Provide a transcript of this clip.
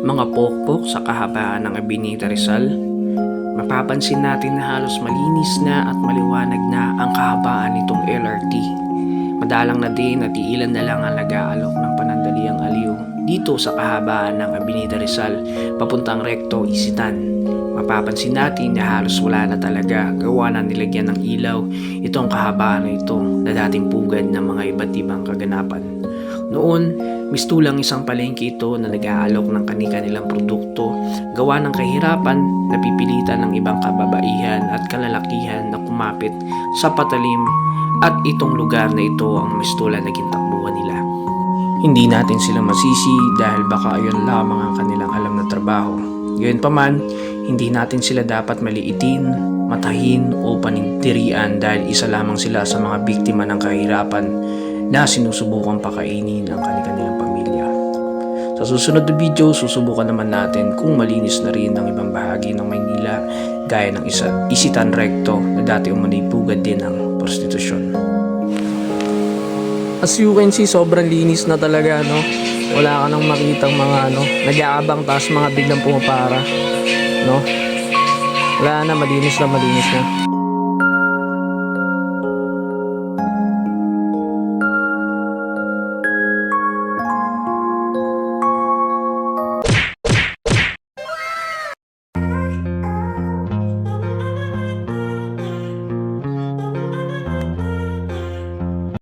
mga pokpok sa kahabaan ng Abinita Rizal, mapapansin natin na halos malinis na at maliwanag na ang kahabaan nitong LRT. Madalang na din at iilan na lang ang nag-aalok ng panandaliang aliw dito sa kahabaan ng Abinita Rizal papuntang Recto Isitan. Mapapansin natin na halos wala na talaga gawa na nilagyan ng ilaw itong kahabaan na ito na dating pugad ng mga iba't ibang kaganapan. Noon, mistulang isang palengke ito na nag-aalok ng kani-kanilang produkto gawa ng kahirapan na pipilitan ng ibang kababaihan at kalalakihan na kumapit sa patalim at itong lugar na ito ang mistulang naging takbuhan nila. Hindi natin sila masisi dahil baka ayon lamang ang kanilang alam na trabaho. Gayunpaman, hindi natin sila dapat maliitin, matahin o panintirian dahil isa lamang sila sa mga biktima ng kahirapan na sinusubukang pakainin ang kanilang pamilya. Sa susunod na video, susubukan naman natin kung malinis na rin ang ibang bahagi ng Maynila gaya ng isa, Isitan Recto na dati pugad din ng prostitusyon. As you can see, sobrang linis na talaga, no? Wala ka nang makitang mga, ano, nag-aabang taas mga biglang pumapara, no? Wala na, malinis na, malinis na.